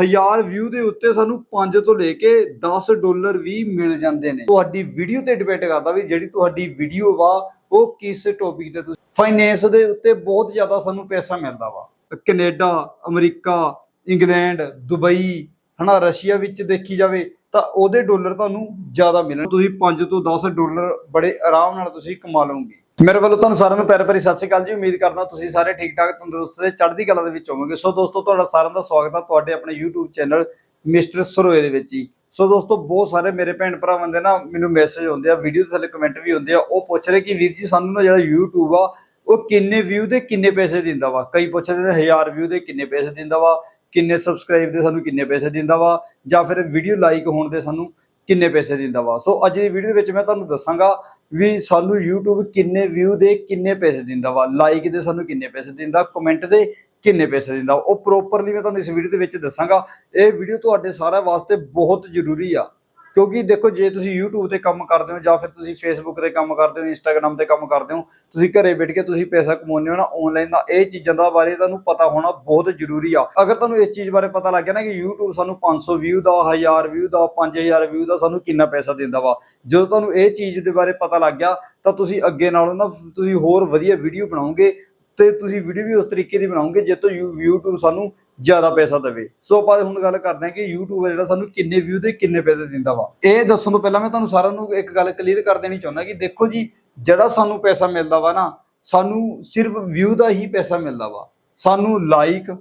ਹਜ਼ਾਰ ਵਿਊ ਦੇ ਉੱਤੇ ਸਾਨੂੰ 5 ਤੋਂ ਲੈ ਕੇ 10 ਡਾਲਰ ਵੀ ਮਿਲ ਜਾਂਦੇ ਨੇ। ਤੁਹਾਡੀ ਵੀਡੀਓ ਤੇ ਡਿਪੈਂਡ ਕਰਦਾ ਵੀ ਜਿਹੜੀ ਤੁਹਾਡੀ ਵੀਡੀਓ ਵਾ, ਉਹ ਕਿਸ ਟੌਪਿਕ ਤੇ ਤੁਸੀਂ ਫਾਈਨੈਂਸ ਦੇ ਉੱਤੇ ਬਹੁਤ ਜ਼ਿਆਦਾ ਸਾਨੂੰ ਪੈਸਾ ਮਿਲਦਾ ਵਾ। ਕੈਨੇਡਾ, ਅਮਰੀਕਾ, ਇੰਗਲੈਂਡ, ਦੁਬਈ, ਹਨਾ, ਰਸ਼ੀਆ ਵਿੱਚ ਦੇਖੀ ਜਾਵੇ ਤਾਂ ਉਹਦੇ ਡਾਲਰ ਤੁਹਾਨੂੰ ਜ਼ਿਆਦਾ ਮਿਲਣ। ਤੁਸੀਂ 5 ਤੋਂ 10 ਡਾਲਰ ਬੜੇ ਆਰਾਮ ਨਾਲ ਤੁਸੀਂ ਕਮਾ ਲਓਗੇ। ਮੇਰੇ ਵੱਲੋਂ ਤੁਹਾਨੂੰ ਸਾਰਿਆਂ ਨੂੰ ਪਿਆਰ ਭਰੀ ਸਤਿ ਸ਼੍ਰੀ ਅਕਾਲ ਜੀ। ਉਮੀਦ ਕਰਦਾ ਤੁਸੀਂ ਸਾਰੇ ਠੀਕ ਠਾਕ, ਤੰਦਰੁਸਤ ਤੇ ਚੜ੍ਹਦੀ ਕਲਾ ਦੇ ਵਿੱਚ ਹੋਵੋਗੇ। ਸੋ ਦੋਸਤੋ, ਤੁਹਾਡਾ ਸਾਰਿਆਂ ਦਾ ਸਵਾਗਤ ਹੈ ਤੁਹਾਡੇ ਆਪਣੇ YouTube ਚੈਨਲ ਮਿਸਟਰ ਸਰੋਏ ਦੇ ਵਿੱਚ ਹੀ ਸੋ ਦੋਸਤੋ, ਬਹੁਤ ਸਾਰੇ ਮੇਰੇ ਭੈਣ ਭਰਾਵਾਂ ਦੇ ਨਾ ਮੈਨੂੰ ਮੈਸੇਜ ਹੁੰਦੇ ਆ ਵੀਡੀਓ ਦੇ ਥੱਲੇ ਕਮੈਂਟ ਵੀ ਹੁੰਦੇ ਆ। ਉਹ ਪੁੱਛ ਰਹੇ ਕਿ ਵੀਰ ਜੀ, ਸਾਨੂੰ ਨਾ ਜਿਹੜਾ YouTube ਆ, ਉਹ ਕਿੰਨੇ ਵਿਊ ਦੇ ਕਿੰਨੇ ਪੈਸੇ ਦਿੰਦਾ ਵਾ? ਕਈ ਪੁੱਛਦੇ ਨੇ 1000 ਵਿਊ ਦੇ ਕਿੰਨੇ ਪੈਸੇ ਦਿੰਦਾ ਵਾ? ਕਿੰਨੇ ਸਬਸਕ੍ਰਾਈਬ ਦੇ ਸਾਨੂੰ ਕਿੰਨੇ ਪੈਸੇ ਦਿੰਦਾ ਵਾ? ਜਾਂ ਫਿਰ ਵੀਡੀਓ ਲਾਈਕ ਹੋਣ ਦੇ ਸਾਨੂੰ ਕਿੰਨੇ ਪੈਸੇ ਦਿੰਦਾ ਵਾ? ਸੋ ਅੱਜ ਦੀ ਵੀਡੀਓ ਦੇ ਵਿੱਚ ਮੈਂ ਤੁਹਾਨੂੰ ਦੱਸਾਂਗਾ ਵੀ ਸਾਨੂੰ YouTube ਕਿੰਨੇ ਵਿਊ ਦੇ, ਕਿੰਨੇ ਪੈਸੇ ਦਿੰਦਾ ਵਾ ਲਾਈਕ ਦੇ ਸਾਨੂੰ ਕਿੰਨੇ ਪੈਸੇ ਦਿੰਦਾ ਕਮੈਂਟ ਦੇ ਕਿੰਨੇ ਪੈਸੇ ਦਿੰਦਾ। ਉਹ ਪ੍ਰੋਪਰਲੀ ਮੈਂ ਤੁਹਾਨੂੰ ਇਸ ਵੀਡੀਓ ਦੇ ਵਿੱਚ ਦੱਸਾਂਗਾ। ਇਹ ਵੀਡੀਓ ਤੁਹਾਡੇ ਸਾਰਿਆਂ ਵਾਸਤੇ ਬਹੁਤ ਜ਼ਰੂਰੀ ਆ। ਕਿਉਂਕਿ ਦੇਖੋ, ਜੇ ਤੁਸੀਂ YouTube ਤੇ ਕੰਮ ਕਰਦੇ ਹੋ ਜਾਂ ਫਿਰ ਤੁਸੀਂ Facebook ਤੇ ਕੰਮ ਕਰਦੇ ਹੋ, Instagram ਤੇ ਕੰਮ ਕਰਦੇ ਹੋ, ਤੁਸੀਂ ਘਰੇ ਬੈਠ ਕੇ ਤੁਸੀਂ ਪੈਸਾ ਕਮਾਉਂਦੇ ਹੋ ਨਾ ਆਨਲਾਈਨ ਦਾ ਇਹ ਚੀਜ਼ਾਂ ਦਾ ਬਾਰੇ ਤੁਹਾਨੂੰ ਪਤਾ ਹੋਣਾ ਬਹੁਤ ਜ਼ਰੂਰੀ ਆ। ਅਗਰ ਤੁਹਾਨੂੰ ਇਸ ਚੀਜ਼ ਬਾਰੇ ਪਤਾ ਲੱਗ ਗਿਆ ਨਾ ਕਿ YouTube ਸਾਨੂੰ 500 ਵਿਊ ਦਾ 1000 ਵਿਊ ਦਾ 5000 ਵਿਊ ਦਾ ਸਾਨੂੰ ਕਿੰਨਾ ਪੈਸਾ ਦਿੰਦਾ ਵਾ। ਜਦੋਂ ਤੁਹਾਨੂੰ ਇਹ ਚੀਜ਼ ਦੇ ਬਾਰੇ ਪਤਾ ਲੱਗ ਗਿਆ ਤਾਂ ਤੁਸੀਂ ਅੱਗੇ ਨਾਲੋਂ ਨਾ ਤੁਸੀਂ ਹੋਰ ਵਧੀਆ ਵੀਡੀਓ ਬਣਾਓਗੇ ਤੇ ਤੁਸੀਂ ਵੀਡੀਓ ਵੀ ਉਸ ਤਰੀਕੇ ਦੀ ਬਣਾਓਗੇ ਜੇ ਤੋਂ ਯੂ- YouTube ਸਾਨੂੰ ਜ਼ਿਆਦਾ ਪੈਸਾ ਦੇਵੇ। ਸੋ ਆਪਾਂ ਹੁਣ ਗੱਲ ਕਰਦੇ ਹਾਂ ਕਿ YouTube ਹੈ ਜਿਹੜਾ ਸਾਨੂੰ ਕਿੰਨੇ ਵਿਊ ਦੇ ਕਿੰਨੇ ਪੈਸੇ ਦਿੰਦਾ ਵਾ। ਇਹ ਦੱਸਣ ਤੋਂ ਪਹਿਲਾਂ ਮੈਂ ਤੁਹਾਨੂੰ ਸਾਰਿਆਂ ਨੂੰ ਇੱਕ ਗੱਲ ਕਲੀਅਰ ਕਰ ਦੇਣੀ ਚਾਹੁੰਦਾ ਕਿ ਦੇਖੋ ਜੀ, ਜਿਹੜਾ ਸਾਨੂੰ ਪੈਸਾ ਮਿਲਦਾ ਵਾ ਨਾ, ਸਾਨੂੰ ਸਿਰਫ ਵਿਊ ਦਾ ਹੀ ਪੈਸਾ ਮਿਲਦਾ ਵਾ। ਸਾਨੂੰ ਲਾਈਕ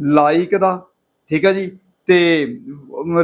ਲਾਈਕ ਦਾ, ਠੀਕ ਹੈ ਜੀ, ਤੇ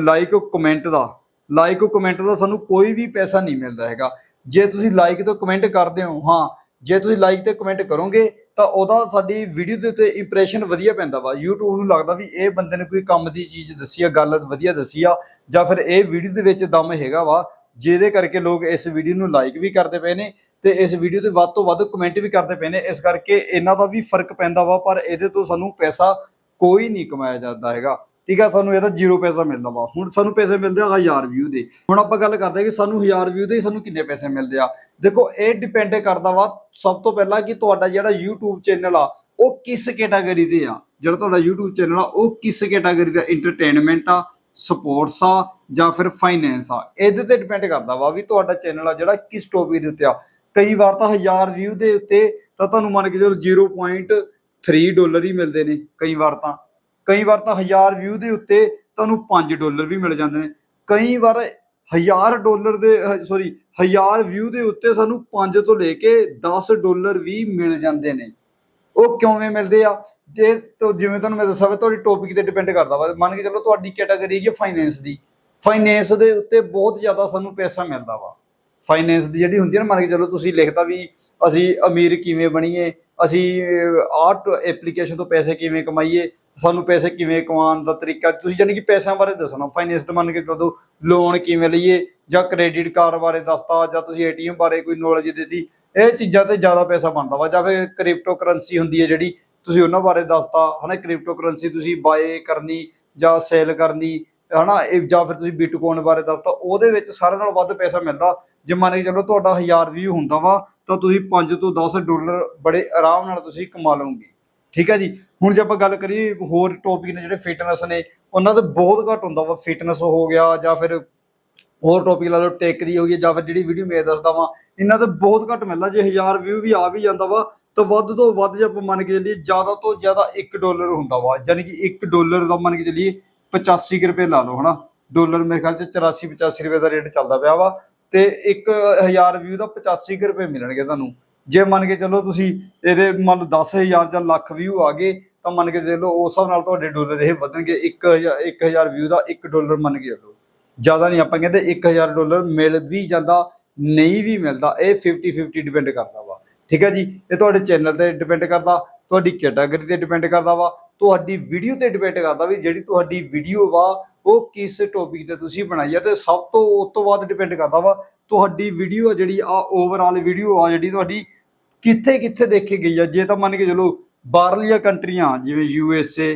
ਲਾਈਕ ਕਮੈਂਟ ਦਾ। ਲਾਈਕ ਕਮੈਂਟ ਦਾ ਸਾਨੂੰ ਕੋਈ ਵੀ ਪੈਸਾ ਨਹੀਂ ਮਿਲਦਾ ਹੈਗਾ। ਜੇ ਤੁਸੀਂ ਲਾਈਕ ਤੇ ਕਮੈਂਟ ਕਰਦੇ ਹੋ, ਹਾਂ, ਜੇ ਤੁਸੀਂ ਲਾਈਕ ਤੇ ਕਮੈਂਟ ਕਰੋਗੇ ਤਾਂ ਉਹਦਾ ਸਾਡੀ ਵੀਡੀਓ ਦੇ ਉੱਤੇ ਇੰਪ੍ਰੈਸ਼ਨ ਵਧੀਆ ਪੈਂਦਾ ਵਾ। YouTube ਨੂੰ ਲੱਗਦਾ ਵੀ ਇਹ ਬੰਦੇ ਨੇ ਕੋਈ ਕੰਮ ਦੀ ਚੀਜ਼ ਦੱਸੀ ਆ, ਗੱਲ ਵਧੀਆ ਦੱਸੀ ਆ, ਜਾਂ ਫਿਰ ਇਹ ਵੀਡੀਓ ਦੇ ਵਿੱਚ ਦਮ ਹੈਗਾ ਵਾ, ਜਿਹਦੇ ਕਰਕੇ ਲੋਕ ਇਸ ਵੀਡੀਓ ਨੂੰ ਲਾਈਕ ਵੀ ਕਰਦੇ ਪਏ ਨੇ ਤੇ ਇਸ ਵੀਡੀਓ ਤੇ ਵੱਧ ਤੋਂ ਵੱਧ ਕਮੈਂਟ ਵੀ ਕਰਦੇ ਪਏ ਨੇ। ਇਸ ਕਰਕੇ ਇਹਨਾਂ ਦਾ ਵੀ ਫ਼ਰਕ ਪੈਂਦਾ ਵਾ, ਪਰ ਇਹਦੇ ਤੋਂ ਸਾਨੂੰ ਪੈਸਾ ਕੋਈ ਨਹੀਂ ਕਮਾਇਆ ਜਾਂਦਾ ਹੈਗਾ। ਠੀਕ ਆ, ਸਾਨੂੰ ਇਹਦਾ ਜ਼ੀਰੋ ਪੈਸਾ ਮਿਲਦਾ ਵਾ। ਹੁਣ ਸਾਨੂੰ ਪੈਸੇ ਮਿਲਦੇ ਆ 1000 ਵਿਊ ਦੇ। ਹੁਣ ਆਪਾਂ ਗੱਲ ਕਰਦੇ ਆ ਕਿ ਸਾਨੂੰ 1000 ਵਿਊ ਦੇ ਸਾਨੂੰ ਕਿੰਨੇ ਪੈਸੇ ਮਿਲਦੇ ਆ। ਦੇਖੋ, ਇਹ ਡਿਪੈਂਡ ਕਰਦਾ ਵਾ ਸਭ ਤੋਂ ਪਹਿਲਾਂ ਕਿ ਤੁਹਾਡਾ ਜਿਹੜਾ YouTube ਚੈਨਲ ਆ, ਉਹ ਕਿਸ ਕੈਟਾਗਰੀ ਦੇ ਆ? ਜਿਹੜਾ ਤੁਹਾਡਾ YouTube ਚੈਨਲ ਆ, ਉਹ ਕਿਸ ਕੈਟਾਗਰੀ ਦਾ? ਐਂਟਰਟੇਨਮੈਂਟ ਆ ਸਪੋਰਟਸ ਆ, ਜਾਂ ਫਿਰ ਫਾਈਨੈਂਸ ਆ। ਇਹਦੇ ਤੇ ਡਿਪੈਂਡ ਕਰਦਾ ਵਾ ਵੀ ਤੁਹਾਡਾ ਚੈਨਲ ਆ ਜਿਹੜਾ ਕਿਸ ਟੌਪਿਕ ਦੇ ਉੱਤੇ ਆ। ਕਈ ਵਾਰ ਤਾਂ 1000 ਵਿਊ ਦੇ ਉੱਤੇ ਤਾਂ ਤੁਹਾਨੂੰ ਮੰਨ ਕੇ ਚਲੋ 0.3 ਡਾਲਰ ਹੀ ਮਿਲਦੇ ਨੇ, ਕਈ ਵਾਰ ਤਾਂ। ਕਈ ਵਾਰ ਤਾਂ 1000 ਵਿਊ ਦੇ ਉੱਤੇ ਤੁਹਾਨੂੰ 5 ਡਾਲਰ ਵੀ ਮਿਲ ਜਾਂਦੇ ਨੇ। ਕਈ ਵਾਰ 1000 ਡਾਲਰ ਦੇ ਸੌਰੀ 1000 ਵਿਊ ਦੇ ਉੱਤੇ ਸਾਨੂੰ 5 ਤੋਂ ਲੈ ਕੇ 10 ਡਾਲਰ ਵੀ ਮਿਲ ਜਾਂਦੇ ਨੇ। ਉਹ ਕਿਵੇਂ ਮਿਲਦੇ ਆ? ਜੇ ਤੋਂ, ਜਿਵੇਂ ਤੁਹਾਨੂੰ ਮੈਂ ਦੱਸਾਂ ਵਾ ਤੁਹਾਡੀ ਟੌਪਿਕ ਤੇ ਡਿਪੈਂਡ ਕਰਦਾ ਵਾ। ਮੰਨ ਕੇ ਚੱਲੋ ਤੁਹਾਡੀ ਕੈਟਾਗਰੀ ਹੈਗੀ ਫਾਈਨੈਂਸ ਦੀ। ਫਾਈਨੈਂਸ ਦੇ ਉੱਤੇ ਬਹੁਤ ਜ਼ਿਆਦਾ ਸਾਨੂੰ ਪੈਸਾ ਮਿਲਦਾ ਵਾ। ਫਾਈਨੈਂਸ ਦੀ ਜਿਹੜੀ ਹੁੰਦੀ ਹੈ ਨਾ, ਮੰਨ ਕੇ ਚੱਲੋ ਤੁਸੀਂ ਲਿਖਦਾ ਵੀ ਅਸੀਂ ਅਮੀਰ ਕਿਵੇਂ ਬਣੀਏ? ਅਸੀਂ ਆਰਟ ਐਪਲੀਕੇਸ਼ਨ ਤੋਂ ਪੈਸੇ ਕਿਵੇਂ ਕਮਾਈਏ? ਸਾਨੂੰ ਪੈਸੇ ਕਿਵੇਂ ਕਮਾਉਣ ਦਾ ਤਰੀਕਾ, ਤੁਸੀਂ ਜਾਨੀ ਕਿ ਪੈਸਿਆਂ ਬਾਰੇ ਦੱਸਣਾ ਫਾਈਨੈਂਸ ਦਾ ਮੰਨ ਕੇ ਚੱਲੋ ਲੋਨ ਕਿਵੇਂ ਲਈਏ ਜਾਂ ਕ੍ਰੈਡਿਟ ਕਾਰਡ ਬਾਰੇ ਦੱਸਤਾ, ਜਾਂ ਤੁਸੀਂ ਏਟੀਐਮ ਬਾਰੇ ਕੋਈ ਨੌਲੇਜ ਦਿੱਤੀ, ਇਹ ਚੀਜ਼ਾਂ ਤੇ ਜ਼ਿਆਦਾ ਪੈਸਾ ਬਣਦਾ ਵਾ, ਜਾਂ ਫਿਰ ਕ੍ਰਿਪਟੋ ਕਰੰਸੀ ਹੁੰਦੀ ਹੈ ਜਿਹੜੀ ਤੁਸੀਂ ਉਹਨਾਂ ਬਾਰੇ ਦੱਸਤਾ, ਹਨਾ ਕ੍ਰਿਪਟੋ ਕਰੰਸੀ ਤੁਸੀਂ ਬਾਏ ਕਰਨੀ ਜਾਂ ਸੇਲ ਕਰਨੀ, ਹਨਾ, ਇਹ ਜਾਂ ਫਿਰ ਤੁਸੀਂ ਬਿਟਕੋਇਨ ਬਾਰੇ ਦੱਸਤਾ, ਉਹਦੇ ਵਿੱਚ ਸਾਰਿਆਂ ਨਾਲੋਂ ਵੱਧ ਪੈਸਾ ਮਿਲਦਾ। ਜੇ ਮੰਨ ਕੇ ਚੱਲੋ ਤੁਹਾਡਾ 1000 ਵਿਊ ਹੁੰਦਾ ਵਾ, ਤਾਂ ਤੁਸੀਂ 5 ਤੋਂ 10 ਡਾਲਰ ਬੜੇ ਆਰਾਮ ਨਾਲ ਤੁਸੀਂ ਕਮਾ ਲਓਗੇ। ਠੀਕ ਹੈ ਜੀ? ਹੁਣ ਜੇ ਆਪਾਂ ਗੱਲ ਕਰੀਏ ਹੋਰ ਟੌਪਿਕ ਨੇ ਜਿਹੜੇ ਫਿਟਨੈਸ ਨੇ, ਉਹਨਾਂ ਦਾ ਬਹੁਤ ਘੱਟ ਹੁੰਦਾ ਵਾ ਫਿਟਨੈਸ ਹੋ ਗਿਆ ਜਾਂ ਫਿਰ ਹੋਰ ਟੌਪਿਕ ਲਾ ਲਓ ਟੇਕਰੀ ਹੋ ਗਈ ਜਾਂ ਫਿਰ ਜਿਹੜੀ ਵੀਡੀਓ ਮੈਂ ਦੱਸਦਾ ਵਾਂ, ਇਹਨਾਂ ਤੇ ਬਹੁਤ ਘੱਟ ਮਿਲਦਾ। ਜੇ 1000 ਵਿਊ ਵੀ ਆ ਵੀ ਜਾਂਦਾ ਵਾ, ਤਾਂ ਵੱਧ ਤੋਂ ਵੱਧ ਜੇ ਆਪਾਂ ਮੰਨ ਕੇ ਚੱਲੀਏ ਜ਼ਿਆਦਾ ਤੋਂ ਜ਼ਿਆਦਾ 1 ਡਾਲਰ ਹੁੰਦਾ ਵਾ ਯਾਨੀ ਕਿ 1 ਡਾਲਰ ਦਾ ਮੰਨ ਕੇ ਚੱਲੀਏ 85 ਕੁ ਰੁਪਏ ਲਾ ਲਓ, ਹਨਾ? ਡਾਲਰ ਮੇਰੇ ਖਿਆਲ ਚ 84 85 ਰੁਪਏ ਦਾ ਰੇਟ ਚੱਲਦਾ ਪਿਆ ਵਾ ਤੇ 1000 ਵਿਊ ਦਾ 85 ਕੁ ਰੁਪਏ ਮਿਲਣਗੇ ਤੁਹਾਨੂੰ। ਜੇ ਮੰਨ ਕੇ ਚੱਲੋ ਤੁਸੀਂ ਇਹਦੇ ਮੰਨ ਲਓ 10000 ਜਾਂ ਲੱਖ ਵਿਊ ਆ ਗਏ, ਤਾਂ ਮੰਨ ਕੇ ਚੱਲੋ ਉਸ ਹਿਸਾਬ ਨਾਲ ਤੁਹਾਡੇ ਡਾਲਰ ਇਹ ਵਧਣਗੇ। 1000 1000 ਵਿਊ ਦਾ 1 ਡਾਲਰ ਮੰਨ ਕੇ ਚੱਲੋ। ਜ਼ਿਆਦਾ ਨਹੀਂ, ਆਪਾਂ ਕਹਿੰਦੇ 1000 ਡਾਲਰ ਮਿਲ ਵੀ ਜਾਂਦਾ, ਨਹੀਂ ਵੀ ਮਿਲਦਾ, ਇਹ 50 50 ਡਿਪੈਂਡ ਕਰਦਾ ਵਾ। ਠੀਕ ਹੈ ਜੀ? ਇਹ ਤੁਹਾਡੇ ਚੈਨਲ ਤੇ ਡਿਪੈਂਡ ਕਰਦਾ, ਤੁਹਾਡੀ ਕੈਟਾਗਰੀ ਤੇ ਡਿਪੈਂਡ ਕਰਦਾ ਵਾ, ਤੁਹਾਡੀ ਵੀਡੀਓ ਤੇ ਡਿਪੈਂਡ ਕਰਦਾ ਵੀ ਜਿਹੜੀ ਤੁਹਾਡੀ ਵੀਡੀਓ ਵਾ ਉਹ ਕਿਸ ਟੌਪਿਕ ਤੇ ਤੁਸੀਂ ਬਣਾਈ ਆ ਤੇ ਸਭ ਤੋਂ ਉਸ ਤੋਂ ਬਾਅਦ ਡਿਪੈਂਡ ਕਰਦਾ ਵਾ ਤੁਹਾਡੀ ਵੀਡੀਓ ਜਿਹੜੀ ਆ ਓਵਰਆਲ ਵੀਡੀਓ ਆ ਜਿਹੜੀ ਤੁਹਾਡੀ ਕਿੱਥੇ ਕਿੱਥੇ ਦੇਖੀ ਗਈ ਆ। ਜੇ ਤਾਂ ਮੰਨ ਕੇ ਚਲੋ ਬਾਹਰਲੀਆਂ ਕੰਟਰੀਆਂ, ਜਿਵੇਂ ਯੂ ਐਸ ਏ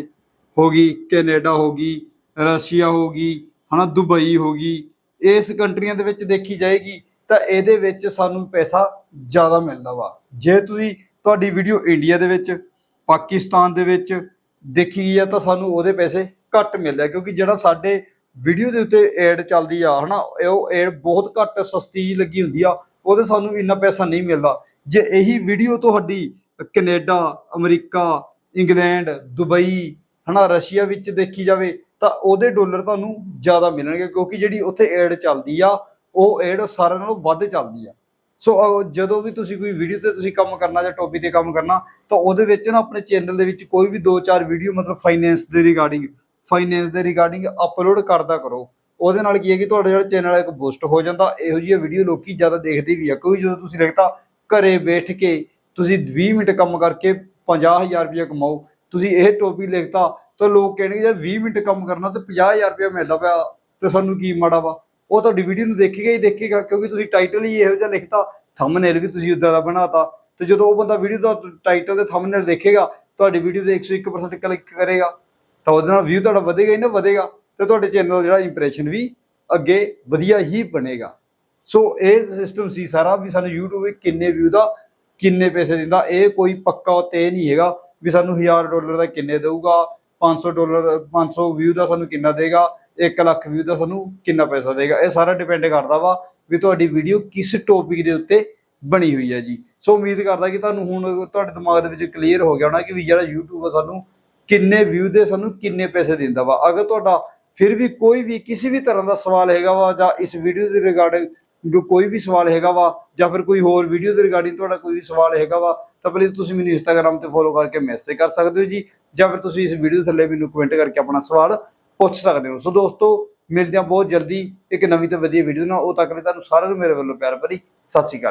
ਹੋ ਗਈ, ਕੈਨੇਡਾ ਹੋ ਗਈ, ਰਸ਼ੀਆ ਹੋ ਗਈ, ਹਨਾ, ਦੁਬਈ ਹੋ ਗਈ, ਇਸ ਕੰਟਰੀਆਂ ਦੇ ਵਿੱਚ ਦੇਖੀ ਜਾਏਗੀ ਤਾਂ ਇਹਦੇ ਵਿੱਚ ਸਾਨੂੰ ਪੈਸਾ ਜ਼ਿਆਦਾ ਮਿਲਦਾ ਵਾ। ਜੇ ਤੁਸੀਂ ਤੁਹਾਡੀ ਵੀਡੀਓ ਇੰਡੀਆ ਦੇ ਵਿੱਚ, ਪਾਕਿਸਤਾਨ ਦੇ ਵਿੱਚ ਦੇਖੀ ਗਈ ਆ ਤਾਂ ਸਾਨੂੰ ਉਹਦੇ ਪੈਸੇ ਘੱਟ ਮਿਲਦਾ ਕਿਉਂਕਿ ਜਿਹੜਾ ਸਾਡੇ ਵੀਡੀਓ ਦੇ ਉੱਤੇ ਐਡ ਚੱਲਦੀ ਆ, ਹਨਾ, ਇਹ ਉਹ ਐਡ ਬਹੁਤ ਘੱਟ ਸਸਤੀ ਲੱਗੀ ਹੁੰਦੀ ਆ, ਉਹਦੇ ਸਾਨੂੰ ਇੰਨਾ ਪੈਸਾ ਨਹੀਂ ਮਿਲਦਾ। ਜੇ ਇਹੀ ਵੀਡੀਓ ਤੁਹਾਡੀ ਕੈਨੇਡਾ, ਅਮਰੀਕਾ, ਇੰਗਲੈਂਡ, ਦੁਬਈ, ਹਨਾ, ਰਸ਼ੀਆ ਵਿੱਚ ਦੇਖੀ ਜਾਵੇ, ਤਾਂ ਉਹਦੇ ਡਾਲਰ ਤੁਹਾਨੂੰ ਜ਼ਿਆਦਾ ਮਿਲਣਗੇ, ਕਿਉਂਕਿ ਜਿਹੜੀ ਉੱਥੇ ਐਡ ਚੱਲਦੀ ਆ, ਉਹ ਐਡ ਸਾਰਿਆਂ ਨਾਲੋਂ ਵੱਧ ਚੱਲਦੀ ਆ। ਸੋ ਜਦੋਂ ਵੀ ਤੁਸੀਂ ਕੋਈ ਵੀਡੀਓ ਤੇ ਤੁਸੀਂ ਕੰਮ ਕਰਨਾ ਜਾਂ ਟੌਪਿਕ ਤੇ ਕੰਮ ਕਰਨਾ, ਤਾਂ ਉਹਦੇ ਵਿੱਚ ਨਾ ਆਪਣੇ ਚੈਨਲ ਦੇ ਵਿੱਚ ਕੋਈ ਵੀ 2-4 ਵੀਡੀਓ ਮਤਲਬ ਫਾਈਨੈਂਸ ਦੇ ਰਿਗਾਰਡਿੰਗ ਫਾਈਨੈਂਸ ਦੇ ਰਿਗਾਰਡਿੰਗ ਅਪਲੋਡ ਕਰਦਾ ਕਰੋ। ਉਹਦੇ ਨਾਲ ਕੀ ਹੈ ਕਿ ਤੁਹਾਡਾ ਜਿਹੜਾ ਚੈਨਲ ਹੈ ਇੱਕ ਬੂਸਟ ਹੋ ਜਾਂਦਾ। ਇਹੋ ਜਿਹੀ ਵੀਡੀਓ ਲੋਕੀ ਜ਼ਿਆਦਾ ਦੇਖਦੇ ਵੀ ਆ। ਕਿਉਂਕਿ ਜਦੋਂ ਤੁਸੀਂ ਲਿਖਤਾ ਘਰੇ ਬੈਠ ਕੇ ਤੁਸੀਂ 20 ਮਿੰਟ ਕੰਮ ਕਰਕੇ 50000 ਰੁਪਏ ਕਮਾਓ। ਤੁਸੀਂ ਇਹ ਟੋਪੀ ਲਿਖਤਾ, ਤਾਂ ਲੋਕ ਕਹਿਣਗੇ, ਜੇ 20 ਮਿੰਟ ਕੰਮ ਕਰਨਾ, ਤੇ 50000 ਰੁਪਏ ਮਿਲਦਾ ਪਿਆ। ਤੇ ਸਾਨੂੰ ਕੀ ਮਾੜਾ ਵਾ? ਉਹ ਤੁਹਾਡੀ ਵੀਡੀਓ ਨੂੰ ਦੇਖੇਗਾ ਹੀ ਦੇਖੇਗਾ, ਕਿਉਂਕਿ ਤੁਸੀਂ ਟਾਈਟਲ ਹੀ ਇਹੋ ਜਿਹਾ ਲਿਖਤਾ। ਥੰਬਨੇਲ ਵੀ ਤੁਸੀਂ ਉਦਾਂ ਦਾ ਬਣਾਤਾ। ਤੇ ਜਦੋਂ ਉਹ ਬੰਦਾ ਵੀਡੀਓ ਦਾ ਟਾਈਟਲ ਤੇ ਥੰਬਨੇਲ ਦੇਖੇਗਾ, ਤੁਹਾਡੀ ਵੀਡੀਓ ਤੇ 101% ਕਲਿੱਕ ਕਰੇਗਾ। ਤਾਂ ਉਹਦੇ ਨਾਲ ਵਿਊ ਤੁਹਾਡਾ ਵਧੇਗਾ ਹੀ ਨਾ ਵਧੇਗਾ ਤੇ ਤੁਹਾਡੇ ਚੈਨਲ ਦਾ ਜਿਹੜਾ ਇੰਪ੍ਰੈਸ਼ਨ ਵੀ ਅੱਗੇ ਵਧੀਆ ਹੀ ਬਣੇਗਾ। ਸੋ ਇਹ ਸਿਸਟਮ ਸੀ ਸਾਰਾ ਵੀ ਸਾਨੂੰ YouTube ਕਿੰਨੇ ਵਿਊ ਦਾ, ਕਿੰਨੇ ਪੈਸੇ ਦਿੰਦਾ, ਇਹ ਕੋਈ ਪੱਕਾ ਤੇ ਨਹੀਂ ਹੈਗਾ ਵੀ ਸਾਨੂੰ 1000 ਡਾਲਰ ਦਾ ਕਿੰਨੇ ਦੇਊਗਾ 500 ਡਾਲਰ 500 ਵਿਊ ਦਾ ਸਾਨੂੰ ਕਿੰਨਾ ਦੇਗਾ 1 ਲੱਖ ਵਿਊ ਦਾ ਸਾਨੂੰ ਕਿੰਨਾ ਪੈਸਾ ਦੇਗਾ। ਇਹ ਸਾਰਾ ਡਿਪੈਂਡ ਕਰਦਾ ਵਾ ਵੀ ਤੁਹਾਡੀ ਵੀਡੀਓ ਕਿਸ ਟੌਪਿਕ ਦੇ ਉੱਤੇ ਬਣੀ ਹੋਈ ਹੈ ਜੀ। ਸੋ ਉਮੀਦ ਕਰਦਾ ਕਿ ਤੁਹਾਨੂੰ ਹੁਣ ਤੁਹਾਡੇ ਦਿਮਾਗ ਦੇ ਵਿੱਚ ਕਲੀਅਰ ਹੋ ਗਿਆ ਹੋਣਾ ਕਿ ਵੀ ਜਿਹੜਾ YouTube ਆ ਸਾਨੂੰ ਕਿੰਨੇ ਵਿਊ ਦੇ ਸਾਨੂੰ ਕਿੰਨੇ ਪੈਸੇ ਦਿੰਦਾ ਵਾ। ਅਗਰ ਤੁਹਾਡਾ ਫਿਰ ਵੀ ਕੋਈ ਵੀ ਕਿਸੇ ਵੀ ਤਰ੍ਹਾਂ ਦਾ ਸਵਾਲ ਹੈਗਾ ਵਾ ਜਾਂ ਇਸ ਵੀਡੀਓ ਦੇ ਰਿਗਾਰਡਿੰਗ ਜੋ ਕੋਈ ਵੀ ਸਵਾਲ ਹੈਗਾ ਵਾ ਜਾਂ ਫਿਰ ਕੋਈ ਹੋਰ ਵੀਡੀਓ ਦੇ ਰਿਗਾਰਡਿੰਗ ਤੁਹਾਡਾ ਕੋਈ ਵੀ ਸਵਾਲ ਹੈਗਾ ਵਾ, ਤਾਂ ਪਲੀਜ਼ ਤੁਸੀਂ ਮੈਨੂੰ ਇੰਸਟਾਗ੍ਰam ਤੇ ਫੋਲੋ ਕਰਕੇ ਮੈਸੇਜ ਕਰ ਸਕਦੇ ਹੋ ਜੀ ਜਾਂ ਫਿਰ ਤੁਸੀਂ ਇਸ ਵੀਡੀਓ ਥੱਲੇ ਮੈਨੂੰ ਕਮੈਂਟ ਕਰਕੇ ਆਪਣਾ ਸਵਾਲ ਪੁੱਛ ਸਕਦੇ ਹੋ। ਸੋ ਦੋਸਤੋ, ਮਿਲਦੇ ਹਾਂ ਬਹੁਤ ਜਲਦੀ ਇੱਕ ਨਵੀਂ ਤੇ ਵਧੀਆ ਵੀਡੀਓ ਨਾਲ। ਉਹ ਤੱਕ ਲਈ ਤੁਹਾਨੂੰ ਸਾਰਿਆਂ ਨੂੰ ਮੇਰੇ ਵੱਲੋਂ ਪਿਆਰ ਭਰੀ ਸਤਿ ਸ਼੍ਰੀ ਅਕਾਲ।